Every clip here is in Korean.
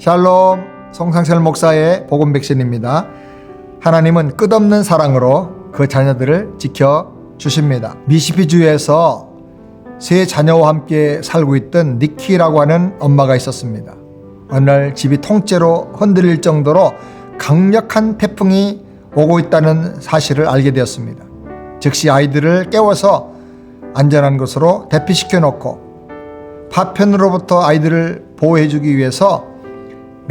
샬롬 송상철 목사의 복음 백신입니다. 하나님은 끝없는 사랑으로 그 자녀들을 지켜 주십니다. 미시피 주에서 세 자녀와 함께 살고 있던 니키라고 하는 엄마가 있었습니다. 어느 날 집이 통째로 흔들릴 정도로 강력한 태풍이 오고 있다는 사실을 알게 되었습니다. 즉시 아이들을 깨워서 안전한 곳으로 대피시켜 놓고 파편으로부터 아이들을 보호해 주기 위해서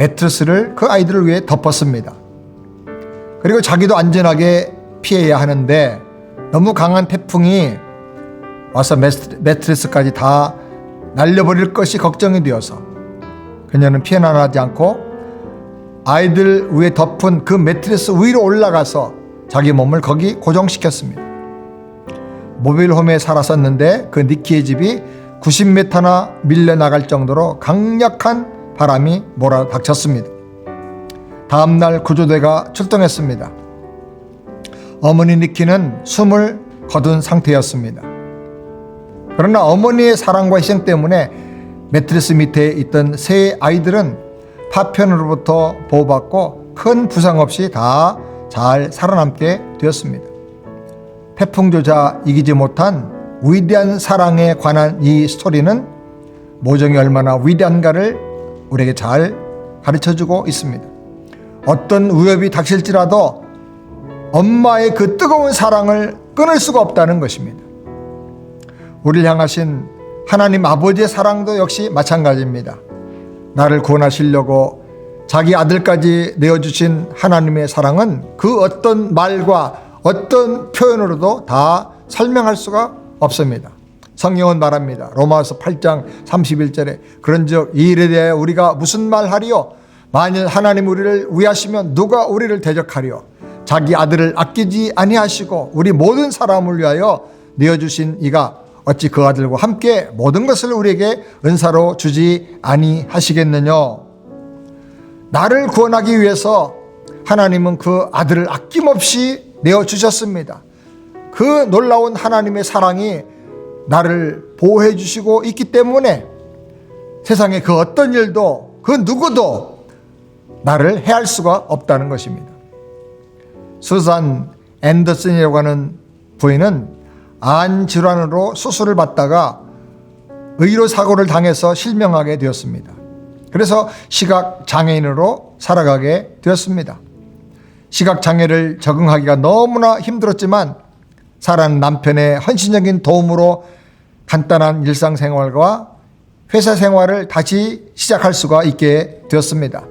매트리스를 그 아이들을 위해 덮었습니다. 그리고 자기도 안전하게 피해야 하는데 너무 강한 태풍이 와서 매트리스까지 다 날려버릴 것이 걱정이 되어서 그녀는 피해나지 않고 아이들 위에 덮은 그 매트리스 위로 올라가서 자기 몸을 거기 고정시켰습니다. 모빌홈에 살았었는데 그 니키의 집이 90m나 밀려나갈 정도로 강력한 바람이 몰아닥쳤습니다. 다음 날 구조대가 출동했습니다. 어머니 니키는 숨을 거둔 상태였습니다. 그러나 어머니의 사랑과 희생 때문에 매트리스 밑에 있던 세 아이들은 파편으로부터 보호받고 큰 부상 없이 다 잘 살아남게 되었습니다. 태풍조차 이기지 못한 위대한 사랑에 관한 이 스토리는 모정이 얼마나 위대한가를 우리에게 잘 가르쳐 주고 있습니다. 어떤 위협이 닥칠지라도 엄마의 그 뜨거운 사랑을 끊을 수가 없다는 것입니다. 우리를 향하신 하나님 아버지의 사랑도 역시 마찬가지입니다. 나를 구원하시려고 자기 아들까지 내어주신 하나님의 사랑은 그 어떤 말과 어떤 표현으로도 다 설명할 수가 없습니다. 성경은 말합니다. 로마서 8장 31절에 그런즉 이 일에 대해 우리가 무슨 말하리요? 만일 하나님 우리를 위하시면 누가 우리를 대적하리요? 자기 아들을 아끼지 아니하시고 우리 모든 사람을 위하여 내어 주신 이가 어찌 그 아들과 함께 모든 것을 우리에게 은사로 주지 아니하시겠느냐? 나를 구원하기 위해서 하나님은 그 아들을 아낌없이 내어 주셨습니다. 그 놀라운 하나님의 사랑이 나를 보호해 주시고 있기 때문에 세상에 그 어떤 일도 그 누구도 나를 해할 수가 없다는 것입니다. 수산 앤더슨이라고 하는 부인은 안 질환으로 수술을 받다가 의료 사고를 당해서 실명하게 되었습니다. 그래서 시각 장애인으로 살아가게 되었습니다. 시각 장애를 적응하기가 너무나 힘들었지만 사랑 남편의 헌신적인 도움으로 간단한 일상생활과 회사 생활을 다시 시작할 수가 있게 되었습니다.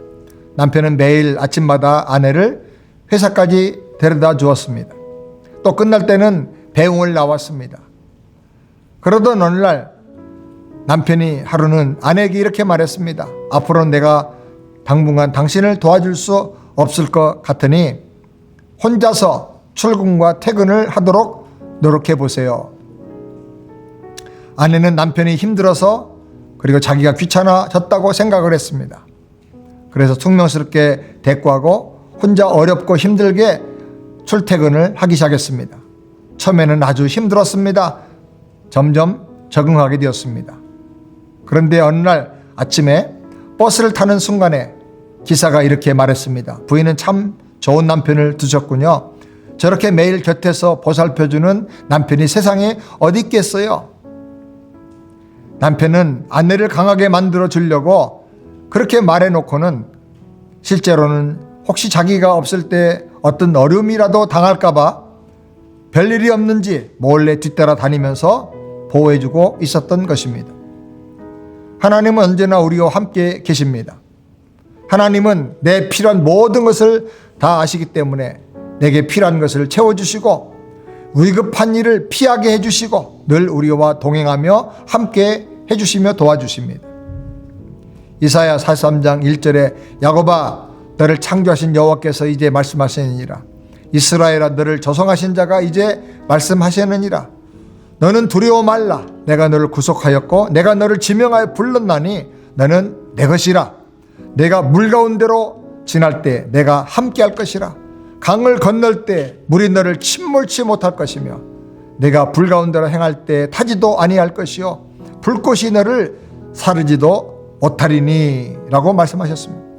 남편은 매일 아침마다 아내를 회사까지 데려다 주었습니다. 또 끝날 때는 배웅을 나왔습니다. 그러던 어느 날 남편이 하루는 아내에게 이렇게 말했습니다. 앞으로는 내가 당분간 당신을 도와줄 수 없을 것 같으니 혼자서 출근과 퇴근을 하도록 노력해 보세요. 아내는 남편이 힘들어서 그리고 자기가 귀찮아졌다고 생각을 했습니다. 그래서 퉁명스럽게 대꾸하고 혼자 어렵고 힘들게 출퇴근을 하기 시작했습니다. 처음에는 아주 힘들었습니다. 점점 적응하게 되었습니다. 그런데 어느 날 아침에 버스를 타는 순간에 기사가 이렇게 말했습니다. 부인은 참 좋은 남편을 두셨군요. 저렇게 매일 곁에서 보살펴주는 남편이 세상에 어디 있겠어요? 남편은 아내를 강하게 만들어 주려고 그렇게 말해놓고는 실제로는 혹시 자기가 없을 때 어떤 어려움이라도 당할까봐 별일이 없는지 몰래 뒤따라 다니면서 보호해주고 있었던 것입니다. 하나님은 언제나 우리와 함께 계십니다. 하나님은 내 필요한 모든 것을 다 아시기 때문에 내게 필요한 것을 채워주시고 위급한 일을 피하게 해주시고 늘 우리와 동행하며 함께 해주시며 도와주십니다. 이사야 43장 1절에 야곱아 너를 창조하신 여호와께서 이제 말씀하시느니라. 이스라엘아 너를 조성하신 자가 이제 말씀하시느니라. 너는 두려워 말라. 내가 너를 구속하였고 내가 너를 지명하여 불렀나니 너는 내 것이라. 내가 물 가운데로 지날 때 내가 함께 할 것이라 강을 건널 때 물이 너를 침몰치 못할 것이며 내가 불 가운데로 행할 때 타지도 아니할 것이요 불꽃이 너를 사르지도 못하리니 라고 말씀하셨습니다.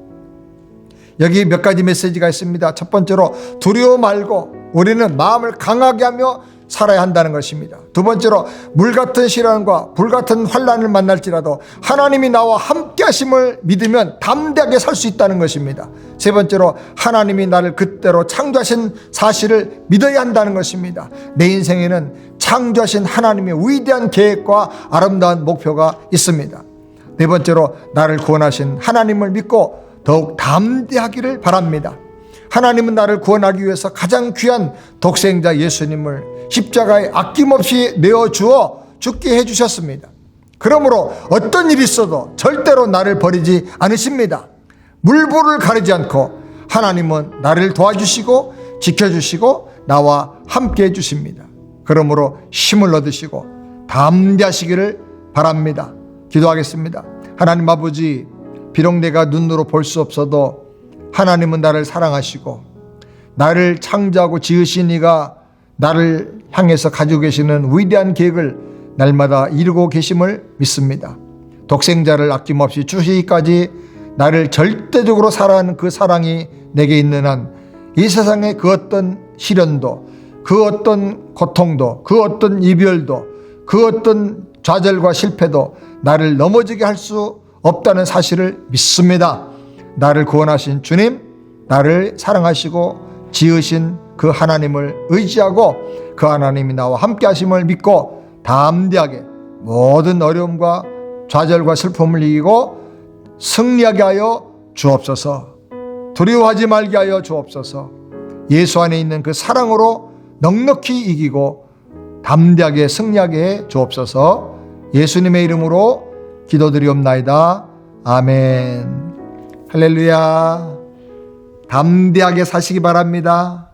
여기 몇 가지 메시지가 있습니다. 첫 번째로 두려워 말고 우리는 마음을 강하게 하며 살아야 한다는 것입니다. 두 번째로 물 같은 시련과 불 같은 환란을 만날지라도 하나님이 나와 함께 하심을 믿으면 담대하게 살 수 있다는 것입니다. 세 번째로 하나님이 나를 그때로 창조하신 사실을 믿어야 한다는 것입니다. 내 인생에는 창조하신 하나님의 위대한 계획과 아름다운 목표가 있습니다. 네 번째로 나를 구원하신 하나님을 믿고 더욱 담대하기를 바랍니다. 하나님은 나를 구원하기 위해서 가장 귀한 독생자 예수님을 십자가에 아낌없이 내어주어 죽게 해주셨습니다. 그러므로 어떤 일이 있어도 절대로 나를 버리지 않으십니다. 물불을 가리지 않고 하나님은 나를 도와주시고 지켜주시고 나와 함께 해주십니다. 그러므로 힘을 얻으시고 담대하시기를 바랍니다. 기도하겠습니다. 하나님 아버지, 비록 내가 눈으로 볼 수 없어도 하나님은 나를 사랑하시고 나를 창조하고 지으신 이가 나를 향해서 가지고 계시는 위대한 계획을 날마다 이루고 계심을 믿습니다. 독생자를 아낌없이 주시기까지 나를 절대적으로 사랑하는 그 사랑이 내게 있는 한 이 세상의 그 어떤 시련도 그 어떤 고통도 그 어떤 이별도 그 어떤 좌절과 실패도 나를 넘어지게 할 수 없다는 사실을 믿습니다. 나를 구원하신 주님, 나를 사랑하시고 지으신 그 하나님을 의지하고 그 하나님이 나와 함께 하심을 믿고 담대하게 모든 어려움과 좌절과 슬픔을 이기고 승리하게 하여 주옵소서. 두려워하지 말게 하여 주옵소서. 예수 안에 있는 그 사랑으로 넉넉히 이기고 담대하게 승리하게 해 주옵소서. 예수님의 이름으로 기도드리옵나이다. 아멘. 할렐루야. 담대하게 사시기 바랍니다.